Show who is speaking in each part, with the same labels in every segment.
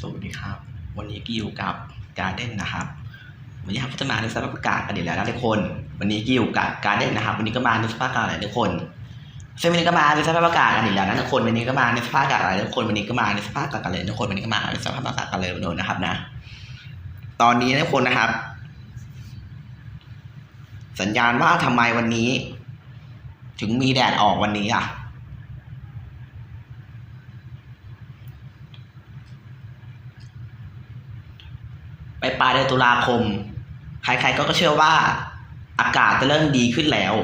Speaker 1: สวัสดีครับ วันนี้กิวกับการเด้นนะครับ วันนี้ครับพัฒนาในสภาพอากาศกันอีกแล้วนะทุกคน วันนี้กิวกับการเด้นนะครับ วันนี้ก็มาในสภาพอากาศหลายทุกคนซึ่งวันนี้ก็มาในสภาพอากาศกันอีกแล้วนะทุกคน วันนี้ก็มาในสภาพอากาศอะไรทุกคน วันนี้ก็มาในสภาพอากาศกันเลยทุกคน วันนี้ก็มาในสภาพอากาศกันเลยนนะครับนะ ตอนนี้นะทุกคนนะครับ สัญญาณว่าทำไมวันนี้ ถึงมีแดดออกวันนี้อะ ปปลายเดือนตุลาคม ใครๆก็เชื่อว่า อากาศจะเริ่มดีขึ้นแล้ว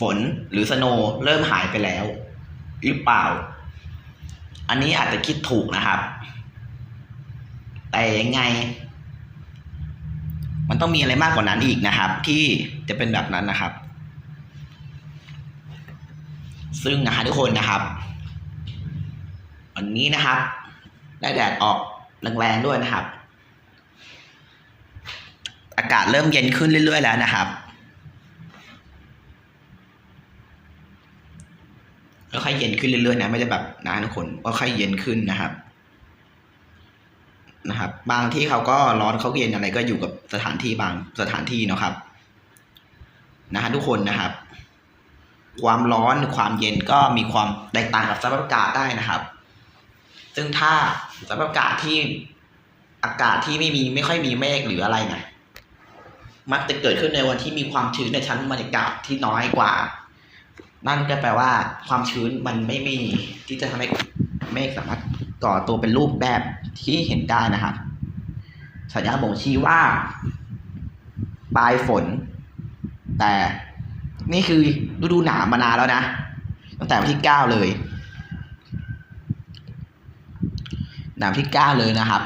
Speaker 1: ฝนหรือสโนเริ่มหายไปแล้ว หรือเปล่า อันนี้อาจจะคิดถูกนะครับ แต่ยังไง มันต้องมีอะไรมากกว่านั้นอีกนะครับ ที่จะเป็นแบบนั้นนะครับ ซึ่งนะฮะทุกคนนะครับวันนี้นะครับ ได้แดดออกแรงๆด้วยนะครับ อากาศเริ่มเย็นขึ้นเรื่อย ๆ แล้วนะครับค่อยๆเย็นขึ้นเรื่อยๆนะไม่ได้แบบนะทุกคนก็ค่อยๆเย็นขึ้นนะครับ นะครับ บางที่เขาก็ร้อนเขาเย็นอะไรก็อยู่กับสถานที่บางสถานที่นะครับ นะฮะทุกคนนะครับ ความร้อนความเย็นก็มีความแตกต่างกับสภาพอากาศได้นะครับ ซึ่งถ้าสภาพอากาศที่อากาศที่ไม่มีไม่ค่อยมีเมฆหรืออะไรนะ มักจะเกิดขึ้นในวันที่มีความชื้นในชั้นบรรยากาศที่น้อยกว่า นั่นก็แปลว่า ความชื้นมันไม่มีที่จะทำให้เมฆสามารถก่อตัวเป็นรูปแบบที่เห็นได้นะครับ สัญญาณบ่งชี้ว่า ปลายฝน แต่นี่คือฤดูหนาวมานานแล้วนะ ตั้งแต่วันที่เก้าเลย หนาวที่เก้าเลยนะครับ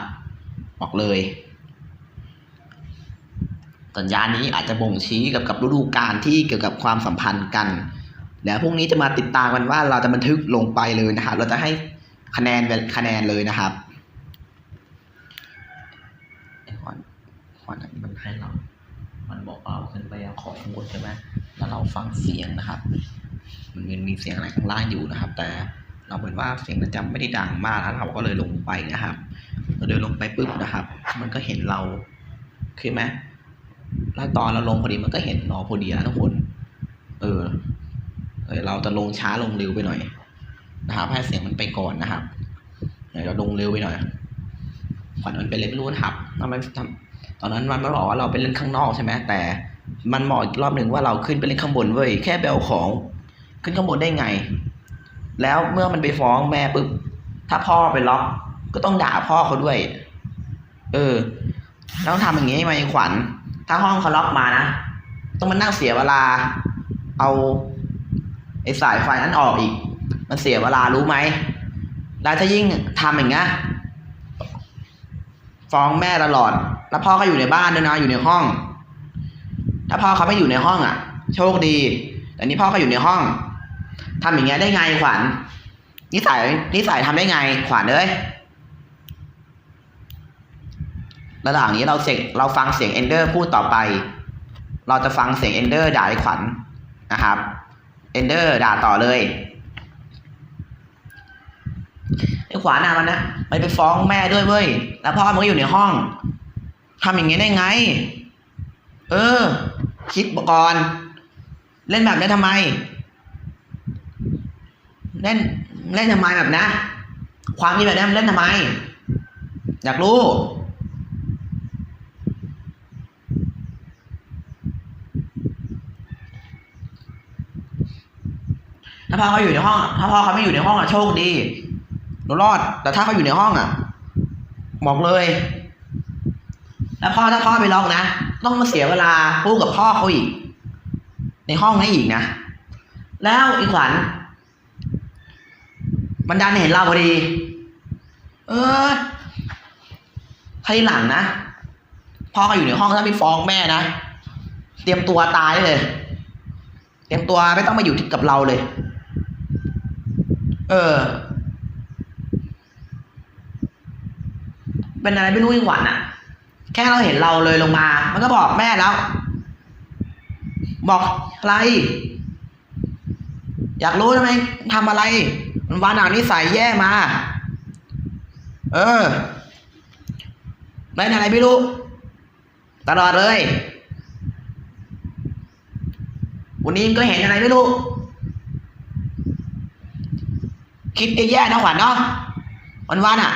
Speaker 1: บอกเลย สัญญานี้อาจจะบ่งชี้กี่ยวกับฤดูกาลที่เกี่ยวกับความสัมพันธ์กัน แล้วพรุ่งนี้จะมาติดตามกันว่าเราจะบันทึกลงไปเลยนะครับ เราจะให้คะแนนคะแนนเลยนะครับไอ้ขวัญขวัญอันมันให้เรา มันบอกเอาขึ้นไปเอาของข้างบนใช่ไหมแล้วเราฟังเสียงนะครับ มันมีมีเสียงอะไรข้างล่างอยู่นะครับ แต่เราเหมือนว่าเสียงมันจะไม่ได้ดังมากแล้วเราก็เลยลงไปนะครับเราเดินลงไปปุ๊บนะครับ มันก็เห็นเราคือไหม แล้วตอนเราลงพอดีมันก็เห็นเราพอดีนะทุกคน เออเออเราจะลงช้าลงเร็วไปหน่อยนะครับให้เสียงมันไปก่อนนะครับเดี๋ยวเราลงเร็วไปหน่อยขวัญมันเป็นเล่นรู้นะครับแล้วมันทำตอนนั้นมันมาบอกว่าเราไปเล่นข้างนอกใช่ไหมแต่ มันเหมาะอีกรอบหนึ่งว่าเราขึ้นไปเล่นข้างบนเว้ยแค่เอาของ ขึ้นข้างบนได้ไง แล้วเมื่อมันไปฟ้องแม่ปุ๊บถ้าพ่อไปล็อกก็ต้องด่าพ่อเขาด้วย เออแล้วทำอย่างนี้ไหมขวัญ ถ้าห้องเขาล็อกมานะ ต้องมานั่งเสียเวลา เอาไอ้สายไฟนั้นออกอีก มันเสียเวลารู้ไหม แล้วถ้ายิ่งทำอย่างเงี้ยฟ้องแม่ตลอด แล้วพ่อก็อยู่ในบ้านด้วยนะ อยู่ในห้อง ถ้าพ่อเขาไม่อยู่ในห้องอะ โชคดี แต่นี่พ่อเขาอยู่ในห้องทำอย่างเงี้ยได้ไงขวัญนิสัยนิสัยทำได้ไงขวัญเอ้ย ระหว่างนี้เราเสกเราฟังเสียงเอนเดอร์พูดต่อไป เราจะฟังเสียงเอนเดอร์ด่าไอ้ขวัญนะครับเอนเดอร์ด่าต่อเลยไอ้ขวาน่ะมันนะมันไปฟ้องแม่ด้วยเว้ย แล้วพ่อมันก็อยู่ในห้องทำอย่างงี้ได้ไง เออ คิดก่อน เล่นแบบนี้ทำไม เล่นเล่นทำไมแบบนะ ความคิดแบบนี้มันเล่นทำไม อยากรู้ ถ้าพ่อเขาอยู่ในห้อง ถ้าพ่อเขาไม่อยู่ในห้องอะโชคดีเรารอด แต่ถ้าเขาอยู่ในห้องอะบอกเลย แล้วพ่อถ้าพ่อไปล็อกนะต้องมาเสียเวลาพูดกับพ่อเขาอีก ในห้องนั้อีกนะแล้วอีกขวัญมันดันเห็นเราพอดี เออทีหลังนะพ่อก็อยู่ในห้องถ้าไปฟ้องแม่นะ เตรียมตัวตายเลย เตรียมตัวไม่ต้องมาอยู่กับเราเลย เออ เป็นอะไรไม่รู้อีกหวันอะแค่เราเห็นเราเลยลงมา มันก็บอกแม่แล้ว บอกอะไร อยากรู้ทำไมทำอะไร มันวานหนานิสัยแย่มา เออเล่นอะไรไม่รู้ ตลอดเลย วันนี้ก็เห็นอะไรไม่รู้ คิดแย่ๆนะขวัญเนาะวันวันๆอะ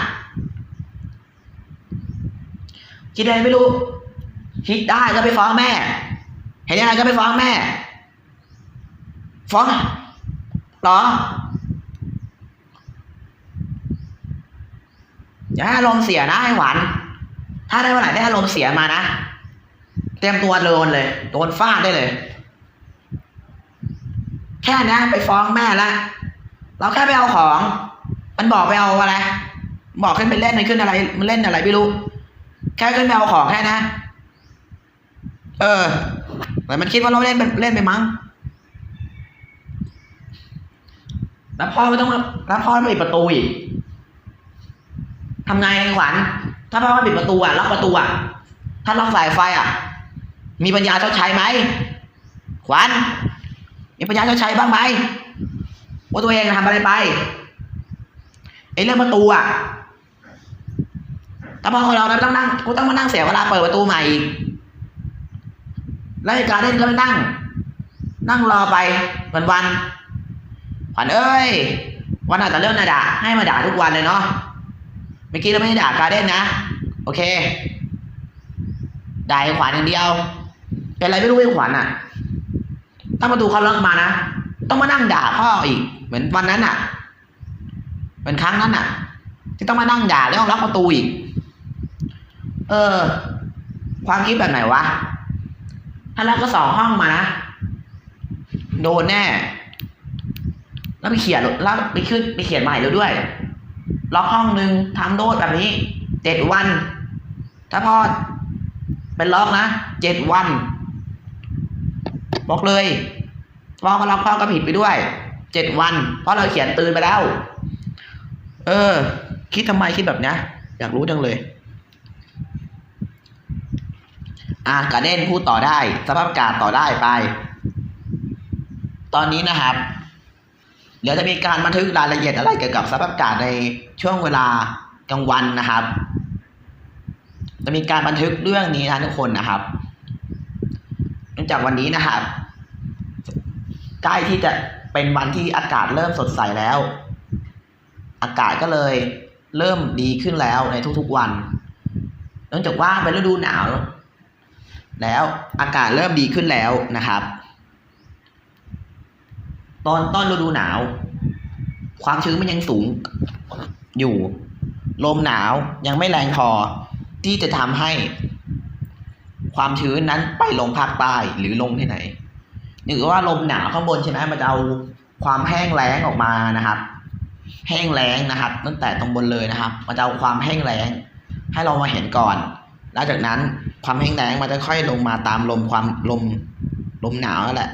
Speaker 1: คิดอะไรไม่รู้ คิดได้ก็ไปฟ้องแม่ เห็นอะไรก็ไปฟ้องแม่ ฟ้องเหรออย่าให้อารมณ์เสียนะไอ้หวาน ถ้าได้วันไหนได้อารมณ์เสียมานะ เตรียมตัวโดนเลยโดนฟาดได้เลย แค่นี้ไปฟ้องแม่ละ เราแค่ไปเอาของ มันบอกไปเอาอะไรบอกขึ้นไปเล่นมันขึ้นอะไร มันเล่นอะไรไม่รู้ แค่ขึ้นไปเอาของแค่นะ เออแต่มันคิดว่าเราเล่นเป็นเล่นไปมั้งแล้วพ่อไม่ต้องมาแล้วพ่อไม่ปิดประตูอีกทำไงไอ้ขวัญถ้าพ่อไม่ปิดประตูอะล็อกประตูอะถ้าล็อกสายไฟอะ มีปัญญาชดใช้ไหมขวัญมีปัญญาชดใช้บ้างไหม ว่าตัวเองทำอะไรไปไอ้เรื่องประตูอะถ้าพอเราเราต้องนั่งกูต้องมานั่งเสียเวลาเปิดประตูใหม่อีกแล้วไอ้การเล่นก็ไม่นั่ง นั่งรอไปวันวันขวัญเอ้ย วันอาจจะเริ่มนาด่าให้มาด่าทุกวันเลยเนาะเมื่อกี้เราไม่ได้ด่าการเด่นนะ โอเคด่าไอ้ขวัญอย่างเดียว เป็นอะไรไม่รู้ไอ้ขวัญอะถ้าประตูเขาล็อกมานะ ต้องมานั่งด่าพ่ออีก เหมือนวันนั้นอะเหมือนครั้งนั้นอะ ที่ต้องมานั่งด่าแล้วล็อกประตูอีก เออ ความคิดแบบไหนวะ ถ้าล็อกก็สองห้องมานะโดนแน่ แล้วไปเขียนแล้วไปขึ้นไปเขียนใหม่แล้วด้วย ล็อกห้องหนึ่งทำโทษแบบนี้เจ็ดวัน ถ้าพอเป็นล็อกนะเจ็ดวัน บอกเลย พ่อก็ล็อกพ่อก็ผิดไปด้วยเจ็ดวัน เพราะเราเขียนเตือนไปแล้ว เออ คิดทำไมคิดแบบเนี้ยอยากรู้จังเลย อ่ากาเด้นพูดต่อได้ สภาพอากาศต่อได้ไป ตอนนี้นะครับเดี๋ยวจะมีการบันทึกรายละเอียดอะไรเกี่ยวกับสภาพอากาศในช่วงเวลากลางวันนะครับ จะมีการบันทึกเรื่องนี้นะทุกคนนะครับ เนื่องจากวันนี้นะครับ ใกล้ที่จะเป็นวันที่อากาศเริ่มสดใสแล้ว อากาศก็เลยเริ่มดีขึ้นแล้วในทุกๆวันเนื่องจากว่าเป็นฤดูหนาว แล้วอากาศเริ่มดีขึ้นแล้วนะครับ ตอนต้นฤดูหนาว ความชื้นมันยังสูงอยู่ ลมหนาวยังไม่แรงพอที่จะทำให้ความชื้นนั้นไปลงภาคใต้หรือลงที่ไหน หรือว่าลมหนาวข้างบนใช่ไหมมันจะเอาความแห้งแล้งออกมานะครับ แห้งแล้งนะครับ ตั้งแต่ตรงบนเลยนะครับ มันจะเอาความแห้งแล้ง ให้เรามาเห็นก่อนแล้วจากนั้นความแห้งแล้งมันจะค่อยลงมาตามลมความลมลมหนาวนั่นแหละ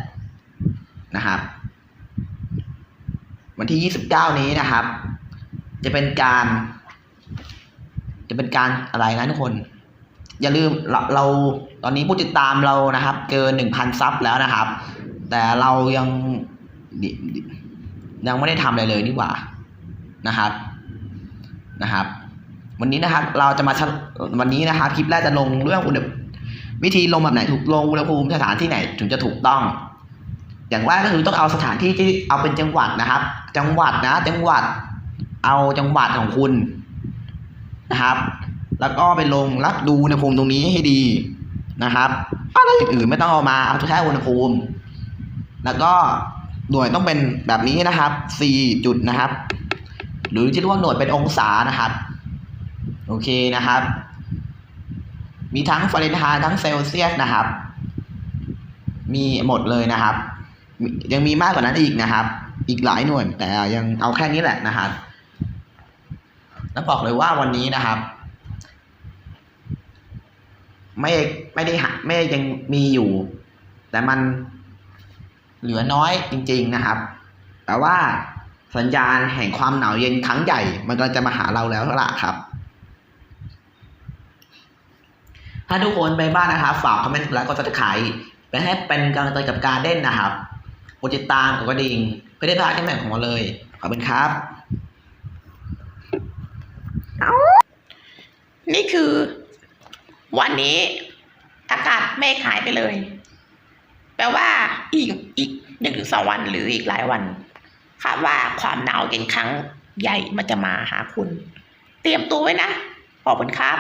Speaker 1: นะครับ วันที่ 29 นี้นะครับ จะเป็นการ จะเป็นการอะไรนะทุกคน อย่าลืมเราเราตอนนี้ผู้ติดตามเรานะครับ เกิน1,000ซับแล้วนะครับ แต่เรายังยังไม่ได้ทำอะไรเลยนี่หว่านะครับนะครับ วันนี้นะครับเราจะมาวันนี้นะครับคลิปแรกจะลงเรื่องอุณหวิธีลงแบบไหนถูกลงอุณหภูมิสถานที่ไหนถึงจะถูกต้อง อย่างแรกก็คือต้องเอาสถานที่ที่เอาเป็นจังหวัดนะครับ จังหวัดนะ จังหวัดเอาจังหวัดของคุณนะครับ แล้วก็ไปลงรับดูอุณหภูมิตรงนี้ให้ดีนะครับอะไรอื่นๆไม่ต้องเอามาเอาแค่อุณหภูมิ แล้วก็หน่วยต้องเป็นแบบนี้นะครับ4จุดนะครับ หรือที่เรียกว่าหน่วยเป็นองศานะครับ โอเคนะครับ มีทั้งฟาเรนไฮต์ทั้งเซลเซียสนะครับ มีหมดเลยนะครับ ยังมีมากกว่านั้นอีกนะครับ อีกหลายหน่วยแต่ยังเอาแค่นี้แหละนะครับแล้วบอกเลยว่าวันนี้นะครับ ไม่ไม่ได้หาไม่ยังมีอยู่ แต่มันเหลือน้อยจริง ๆนะครับ แต่ว่าสัญญาณแห่งความหนาวเย็นครั้งใหญ่ มันกำลังจะมาหาเราแล้วล่ะครับ ถ้าทุกคนไปบ้านนะครับ ฝากคอมเมนต์แล้วก็จะขายไปให้เป็นกำลังใจกับการเด่นนะครับกดติดตามกดกระดิ่งเพื่อได้พลาดคลิปใหม่ของเราเลย ขอบคุณครับ
Speaker 2: นี่คือ วันนี้อากาศเมฆหายไปเลย แปลว่าอีกอีกหนึ่งถึงสองวันหรืออีกหลายวันคาดว่าความหนาวเย็นครั้งใหญ่มันจะมาหาคุณ เตรียมตัวไว้นะขอบคุณครับ